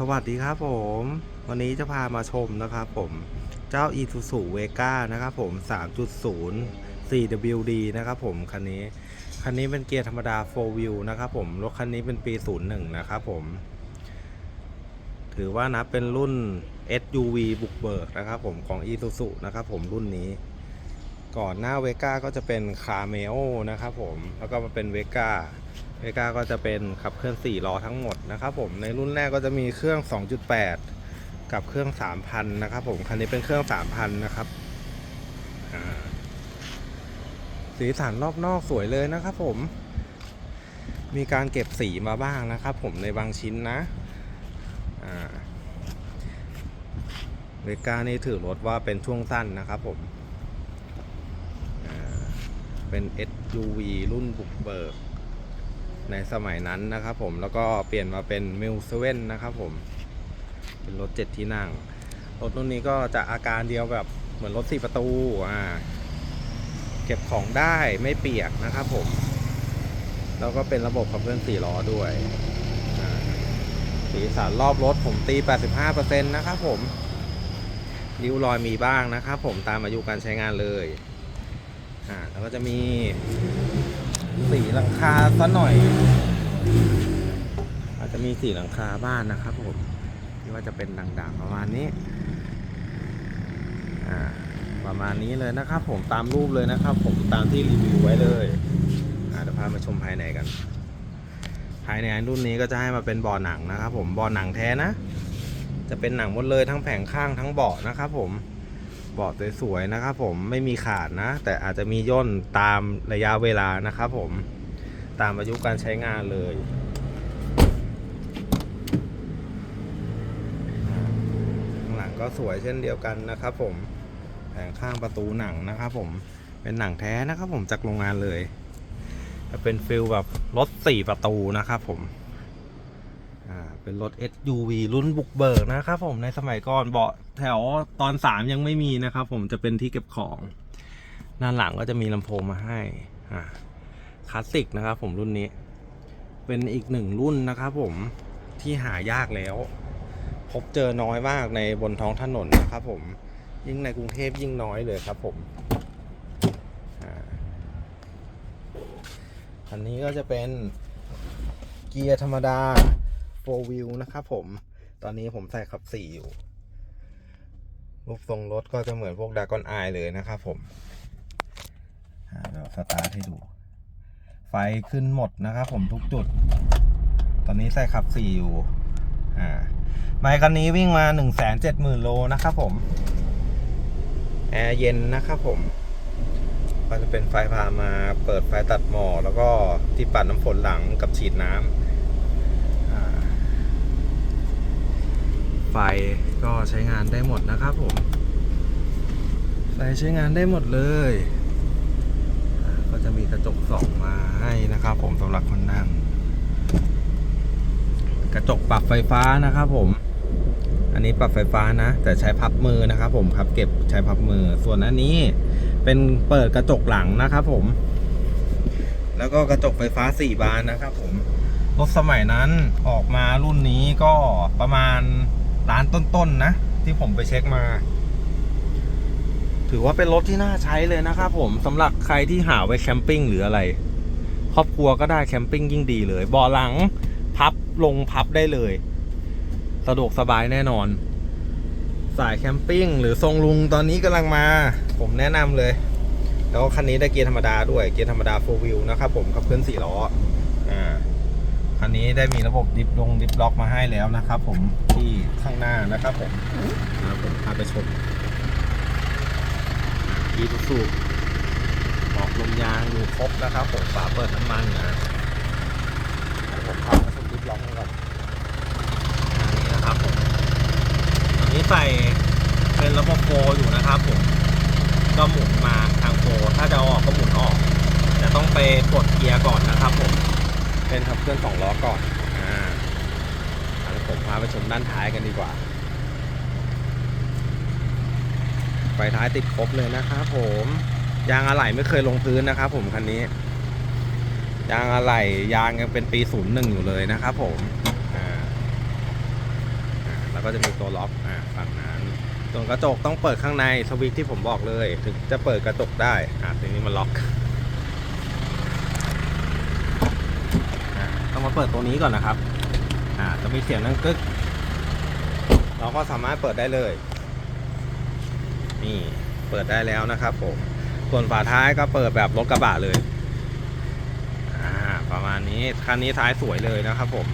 สวัสดีครับผม วันนี้จะพามาชมนะครับผมเจ้า Isuzu Vega นะครับผม 3.0 4WD นะครับผมคันนี้ คันนี้เป็นเกียร์ธรรมดา 4 wheel นะครับผม รถคันนี้เป็นปี 01 นะครับผม ถือว่านับเป็นรุ่น SUV บุกเบิกนะครับผมของ Isuzu นะครับผมรุ่นนี้ ก่อนหน้าเวก้าก็จะเป็นคาเมโอนะครับผม แล้วก็มาเป็นเวก้า เวก้าก็จะเป็นขับเคลื่อน 4 ล้อทั้งหมดนะครับผมในรุ่นแรกก็จะมีเครื่อง 2.8 กับเครื่อง 3,000 นะครับผมคันนี้เป็นเครื่อง 3,000 นะครับสีสันรอบนอกสวยเลยนะครับผม มีการเก็บสีมาบ้างนะครับผมในบางชิ้นนะเวก้านี่ถือรถว่าเป็นช่วงสั้นนะครับผม เป็น SUV รุ่นบุกเบิก ในสมัยนั้นนะครับผมแล้วก็เปลี่ยนมาเป็นมิลเซเว่นนะครับผม เป็นรถเจ็ดที่นั่ง รถรุ่นนี้ก็จะอาการเดียวแบบเหมือนรถสี่ประตูอ่าเก็บของได้ไม่เปียกนะครับผม แล้วก็เป็นระบบขับเคลื่อนสี่ล้อด้วยสีสันรอบรถผมตี 85%นะครับผมริ้วรอยมีบ้างนะครับผมตามอายุการใช้งานเลย อ่า แล้วก็จะมี สีหลังคาซะหน่อย อาจจะมีสีหลังคาบ้านนะครับผมที่ว่าจะเป็นด่างๆประมาณนี้ประมาณนี้เลยนะครับ ผมตามรูปเลยนะครับ ผมตามที่รีวิวไว้เลยเดี๋ยวพามาชมภายในกัน ภายในรุ่นนี้ก็จะให้มาเป็นเบาะหนังนะครับ ผมเบาะหนังแท้นะ จะเป็นหนังหมดเลยทั้งแผงข้างทั้งเบาะนะครับ ผม เบาะสวยๆนะครับผมไม่มีขาดนะ แต่อาจจะมีย่นตามระยะเวลานะครับผมตามอายุการใช้งานเลย ข้างหลังก็สวยเช่นเดียวกันนะครับผมแผงข้างประตูหนังนะครับผมเป็นหนังแท้นะครับผมจากโรงงานเลยจะเป็นฟิลแบบรถสี่ประตูนะครับผม อ่าเป็นรถ SUV รุ่นบุกเบิกนะครับผมในสมัยก่อนเบาะแถวตอน 3 ยังไม่มีนะครับผมจะเป็นที่เก็บของด้านหลังก็จะมีลำโพงมาให้อ่าคลาสสิกนะครับผมรุ่นนี้ เป็นอีกหนึ่งรุ่นนะครับผมที่หายากแล้ว พบเจอน้อยมากในบนท้องถนนนะครับผมยิ่งในกรุงเทพยิ่งน้อยเลยครับผมอันนี้ก็จะเป็นเกียร์ธรรมดา 4 wheel นะครับผม ตอนนี้ผมใส่ขับ 4 อยู่ รูปทรงรถก็จะเหมือนพวกดากอนไอเลยนะครับผมเดี๋ยวสตาร์ทให้ดู ไฟขึ้นหมดนะครับผมทุกจุด ตอนนี้ใส่ขับ 4 อยู่ อ่าไมค์คันนี้วิ่งมา 1 7 0 0 0 0 โลนะครับผม แอร์เย็นนะครับผมก็จะเป็นไฟพามาเปิดไฟตัดหมอกแล้วก็ที่ปัดน้ำฝนหลังกับฉีดน้ำอ่า ไฟก็ใช้งานได้หมดนะครับผม ไฟใช้งานได้หมดเลย ก็จะมีกระจกส่องมาให้นะครับ ผมสำหรับคนนั่ง กระจกปรับไฟฟ้านะครับผม อันนี้ปรับไฟฟ้านะ แต่ใช้พับมือนะครับ ผมพับเก็บใช้พับมือ ส่วนอันนี้เป็นเปิดกระจกหลังนะครับผม แล้วก็กระจกไฟฟ้า4บานนะครับผมรถสมัยนั้นออกมารุ่นนี้ก็ประมาณ ล้านต้นๆนนะ ที่ผมไปเช็คมา ถือว่าเป็นรถที่น่าใช้เลยนะครับผมสำหรับใครที่หาไว้แคมปิ้งหรืออะไร ครอบครัวก็ได้แคมปิ้งยิ่งดีเลยเบาะหลังพับลงพับได้เลย สะดวกสบายแน่นอน สายแคมปิ้งหรือทรงลุงตอนนี้กำลังมา ผมแนะนำเลย แล้วคันนี้ได้เกียร์ธรรมดาด้วยเกียร์ธรรมดา4 wheel นะครับผมขับเคลื่อน4ล้ออ่า คันนี้ได้มีระบบดิฟลงดิฟล็อกมาให้แล้วนะครับผมที่ข้างหน้านะครับผมนะผมพาไปชมอีทูซูออกลมยางอยู่ครบนะครับผมฝาเปิดน้ำมันนะผมพาไปชมดิฟล็อกก่อนอันนี้นะครับผมอันนี้ใส่เป็นระบบโฟอยู่นะครับผมก็หมุนมาทางโฟถ้าจะออกก็หมุนออกจะต้องไปกดเกียร์ก่อนนะครับผม เป็นขับเคลื่อนสองล้อก่อน อ่าเดี๋ยวผมพาไปชมด้านท้ายกันดีกว่า ไฟท้ายติดครบเลยนะครับผม ยางอะไหล่ไม่เคยลงพื้นนะครับผมคันนี้ ยางอะไหล่ยางยังเป็นปีศูนย์หนึ่งอยู่เลยนะครับผมอ่าก็จะมีตัวล็อกอ่าฝั่งนั้นส่วนกระจกต้องเปิดข้างในสวิตที่ผมบอกเลย ถึงจะเปิดกระจกได้อ่าทีนี้มันล็อก อ่าต้องมาเปิดตัวนี้ก่อนนะครับ อ่า จะมีเสียงดังกึก เราก็สามารถเปิดได้เลย นี่เปิดได้แล้วนะครับผม ส่วนฝาท้ายก็เปิดแบบรถกระบะเลย อ่า ประมาณนี้ คันนี้ท้ายสวยเลยนะครับผม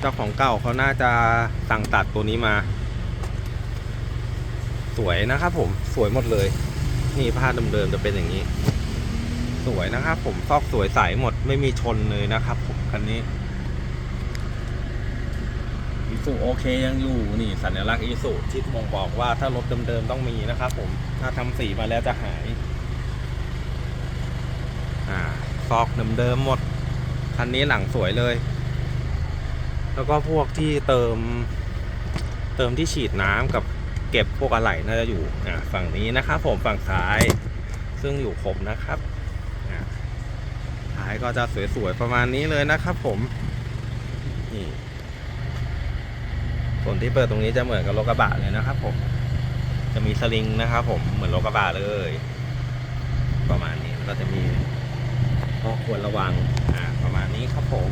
เจ้าของเก่าเขาน่าจะสั่งตัดตัวนี้มา สวยนะครับผม สวยหมดเลย นี่ผ้าเดิมๆจะเป็นอย่างนี้ สวยนะครับ ผมซอกสวยใสหมดไม่มีชนเลยนะครับ ผมคันนี้อีสุโอเคยังอยู่นี่สัญลักษณ์อีสุที่บ่งบอกว่าถ้ารถเดิมๆต้องมีนะครับ ผมถ้าทำสีมาแล้วจะหายอ่าซอกเดิมๆหมดคันนี้หลังสวยเลย แล้วก็พวกที่เติม เติมที่ฉีดน้ำกับเก็บพวกอะไหล่น่าจะอยู่อ่าฝั่งนี้นะครับ ผมฝั่งซ้าย ซึ่งอยู่ครบนะครับายก็จะสวยๆประมาณนี้เลยนะครับผมนี่ส่วนที่เปิดตรงนี้จะเหมือนกับรถกระบะเลยนะครับ ผม จะมีสลิงนะครับผมเหมือนรถกระบะเลย ประมาณนี้แล้วก็จะมีข้อควรระวังอ่าประมาณนี้ครับผม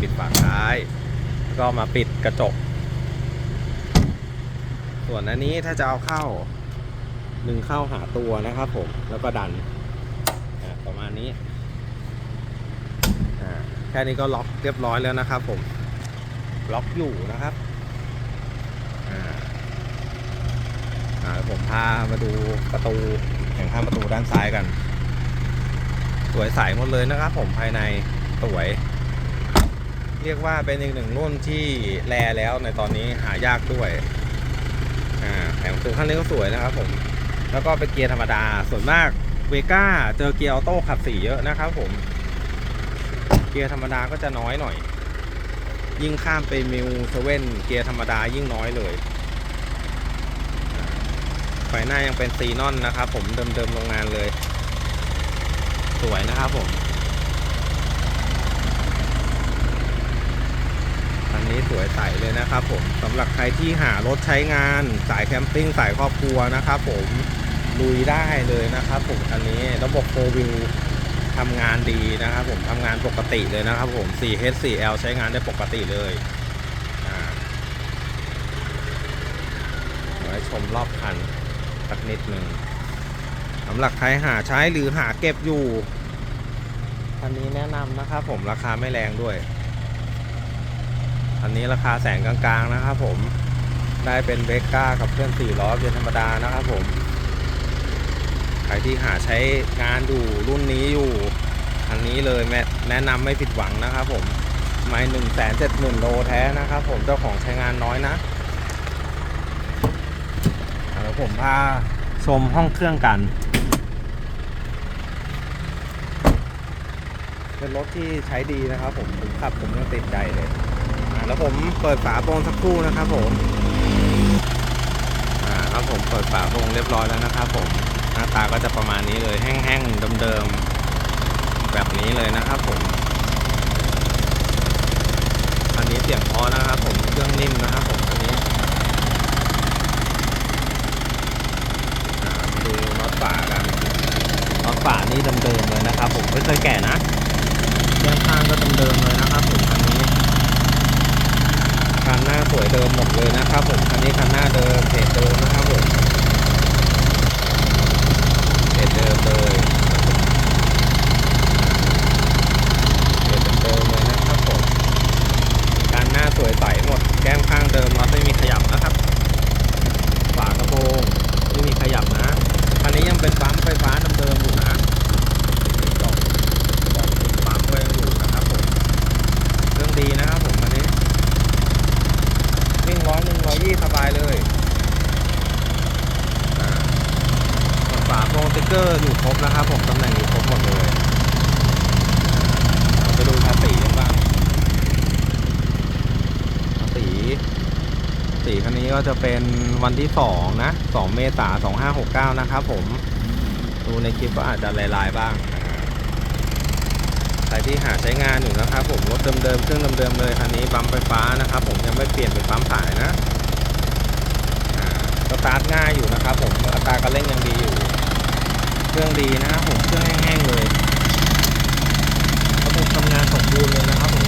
ปิดฝาท้าย ก็มาปิดกระจก ส่วนอันนี้ถ้าจะเอาเข้า ดึงเข้าหาตัวนะครับผมแล้วก็ดัน ณนี้แค่นี้ก็ล็อกเรียบร้อยแล้วนะครับ ผม ล็อกอยู่นะครับผมพามาดูประตูแห่งข้างประตูด้านซ้ายกัน สวยใสหมดเลยนะครับ ผมภายในสวย เรียกว่าเป็นอีกหนึ่งรุ่นที่แลแล้วในตอนนี้หายากด้วยอ่าแผงประตูข้างนี้ก็สวยนะครับ ผม แล้วก็เป็นเกียร์ธรรมดาส่วนมาก เวก้าเจอเกียร์ออโต้ขับสี่เยอะนะครับผม เกียร์ธรรมดาก็จะน้อยหน่อย ยิ่งข้ามไปมิวเซเว่นเกียร์ธรรมดายิ่งน้อยเลยไฟหน้ายังเป็นซีนอนนะครับผมเดิมๆโรงงานเลย สวยนะครับผมอันนี้สวยใสเลยนะครับผมสำหรับใครที่หารถใช้งานสายแคมปิ้งสายครอบครัวนะครับผม ลุยได้เลยนะครับผมอันนี้ระบบโฟวิวทำงานดีนะครับผมทำงานปกติเลยนะครับผม 4H 4L ใช้งานได้ปกติเลยอ่าไว้ชมรอบคันสักนิดหนึ่งสำหรับใครหาใช้หรือหาเก็บอยู่คันนี้แนะนำนะครับผมราคาไม่แรงด้วยอันนี้ราคาแสนกลางๆนะครับผมได้เป็นเบก้ากับเครื่อง4ล้อเกียร์ธรรมดานะครับผม ที่หาใช้งานอยู่รุ่นนี้อยู่อันนี้เลยแม่แนะนำไม่ผิดหวังนะครับผมไม่หนึ่งแสนเจ็ดหมื่นโลแท้นะครับผมเจ้าของใช้งานน้อยนะเดี๋ยวผมพาชมห้องเครื่องกัน เป็นรถที่ใช้ดีนะครับผมผมขับผมยังติดใจเลยแล้วผมเปิดฝาโปรงสักครู่นะครับผมอ่าครับผมเปิดฝาโปรงเรียบร้อยแล้วนะครับผม หน้าตาก็จะประมาณนี้เลยแห้งๆเดิมๆแบบนี้เลยนะครับผมอันนี้เสียงพอนะครับผมเครื่องนิ่มนะครับผมอันนี้ดูน็อตฝากันน็อตฝานี่เดิมๆเลยนะครับ ผมไม่เคยแกะนะแก้มข้างก็เดิมๆเลยนะครับผมคันนี้คันหน้าสวยเดิมหมดเลยนะครับผมคันนี้คันหน้าเดิมเพจเดิมนะครับผม เพจเดิมเลยเพจเดิมเลยนะครับผมการหน้าสวยใสหมด แก้มข้างเดิมครับนะครับ ฝากระโปรงไม่มีขยับนะ อันนี้ยังเป็นปั๊มไฟฟ้าเดิมๆอยู่นะกล่องกล่องติดปั๊มไว้ยังอยู่นะครับผมเครื่องดีนะครับผมอันนี้วิ่งร้อยหนึ่งร้อยยี่สบายเลย อ่า ส่วนฝาโปรงสติ๊กเกอร์อยู่ครบนะครับผมตำแหน่งอยู่ครบหมดเลยเราไปดูภาษีกันบ้างภาษีสีคันนี้ก็ จะเป็นวันที่ 2 นะ 2 เมษายน2569 นะครับผม ดูในคลิปก็อาจจะลายๆบ้าง ใครที่หาใช้งานอยู่นะครับผม รถเดิมๆ เครื่องเดิมๆ เลยคันนี้ปั๊มไฟฟ้านะครับผมยังไม่เปลี่ยนเป็นปั๊มสายนะสตาร์ทง่ายอยู่นะครับผม อัตราการเร่งยังดีอยู่ เครื่องดีนะครับผม เครื่องแห้งๆเลยระบบทำงานสมบูรณ์เลยนะครับผม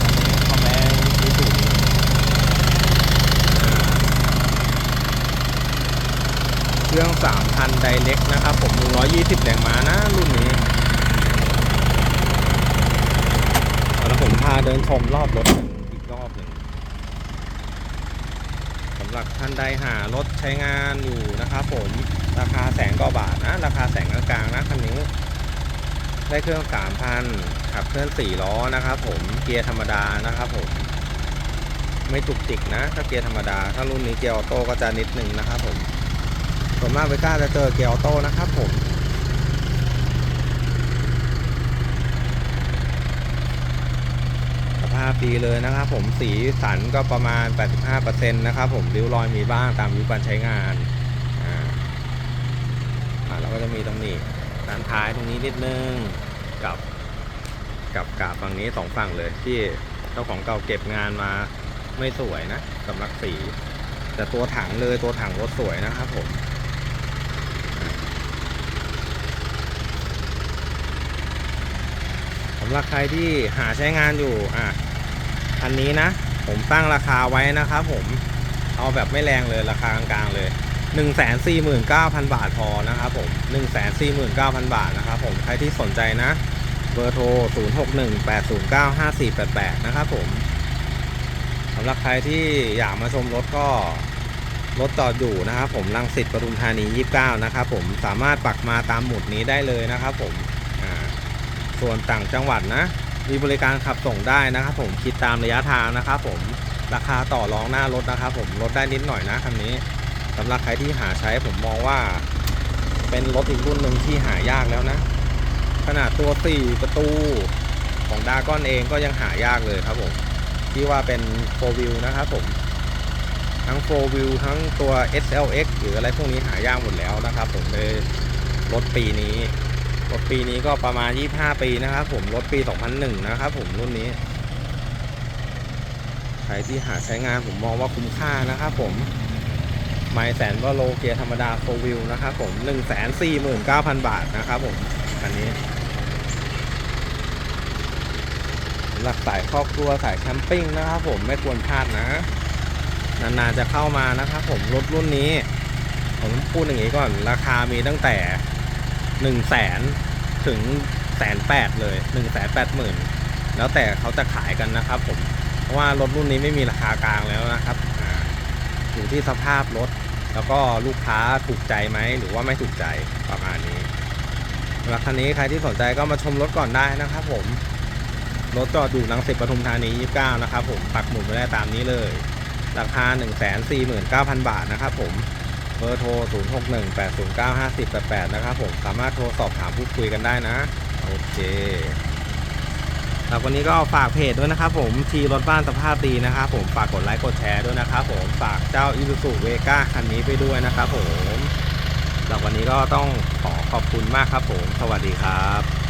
แรงดีสุดอ่าเครื่อง 3,000ไดเล็กนะครับผม120แรงม้านะรุ่นนี้แล้วผมพาเดินชมรอบรถอีกรอบหนึ่งสำหรับท่านใดหารถใช้งานอยู่นะครับผมราคาแสนกว่าบาทนะ ราคาแสนกลางๆนะคันนี้ได้เครื่อง3,000ขับเคลื่อน4ล้อนะครับผมเกียร์ธรรมดานะครับผมไม่จุกจิกนะ ถ้าเกียร์ธรรมดา ถ้ารุ่นนี้เกียร์ออโต้ก็จะนิดนึงนะครับผม ส่วนมากเวก้าจะเจอเกียร์ออโต้นะครับผมสภาพดีเลยนะครับผมสีสันก็ประมาณ 85%นะครับผมริ้วรอยมีบ้างตามยุคการใช้งานอ่าอ่าแล้วก็จะมีตรงนี้ด้านท้ายตรงนี้นิดนึงกับกับกาบฝั่งนี้สองฝั่งเลยที่เจ้าของเก่าเก็บงานมาไม่สวยนะสำหรับสี แต่ตัวถังเลยตัวถังรถสวยนะครับผมำหรับใครที่หาใช้งานอยู่อะคันนี้นะ ผมตั้งราคาไว้นะครับผมเอาแบบไม่แรงเลยราคากลางๆเลย 1 4 9 0 0 0 บาทพอนะครับผม 1 4 9 0 0 0 บาทนะครับผมใครที่สนใจนะ เบอร์โทร 0618095488 นะครับผมสำหรับใครที่อยากมาชมรถก็รถจอดอยู่นะครับผมลังสิตปทุมธานี 29 นะครับผมสามารถปักมาตามหมุดนี้ได้เลยนะครับผม ส่วนต่างจังหวัดนะ มีบริการขับส่งได้นะครับผมคิดตามระยะทางนะครับผมราคาต่อรองหน้ารถนะครับผมลดได้นิดหน่อยนะคันนี้สำหรับใครที่หาใช้ผมมองว่า เป็นรถอีกรุ่นหนึ่งที่หายากแล้วนะ ขนาดตัว4ประตูของดาก้อนเองก็ยังหายากเลยครับผมที่ว่าเป็น4 wheel นะครับผมทั้ง4 wheel ทั้งตัว SLX หรืออะไรพวกนี้หายากหมดแล้วนะครับผมเลยรถปีนี้ รถปีนี้ก็ประมาณ 25 ปีนะครับผม รถปี 2001 นะครับผมรุ่นนี้ ใครที่หาใช้งานผมมองว่าคุ้มค่านะครับผม ไม่แสนว่าโลเกียธรรมดาโฟวิวนะครับผม 149,000 บาทนะครับผม อันนี้หรับสายครอบครัวสายแคมปิ้งนะครับผมไม่ควรพลาดนะ นานๆจะเข้ามานะครับผมรถรุ่นนี้ ผมพูดอย่างนี้ก่อนราคามีตั้งแต่ หนึ่งแสนถึงแสนแปดเลยหนึ่งแสนแปดหมื่นแล้วแต่เขาจะขายกันนะครับผม เพราะว่ารถรุ่นนี้ไม่มีราคากลางแล้วนะครับอยู่ที่สภาพรถ แล้วก็ลูกค้าถูกใจไหมหรือว่าไม่ถูกใจประมาณนี้รับคันนี้ใครที่สนใจก็มาชมรถก่อนได้นะครับผม รถจอดอยู่ลังสิตปทุมธานี 29 นะครับผมปักหมุดไว้ได้ตามนี้เลย ราคา 149,000 บาทนะครับผม บอร์โทร 0618095088 นะครับผมสามารถโทรสอบถามพูดคุยกันได้นะ โอเคครับวันนี้ก็ฝากเพจด้วยนะครับผมทีรถบ้านสภาพดีนะครับผมฝากกดไลค์กดแชร์ด้วยนะครับผมฝากเจ้า i ู u ู u เวก้าคันนี้ไปด้วยนะครับผมแล้ววันนี้ก็ต้องขอขอบคุณมากครับผม สวัสดีครับ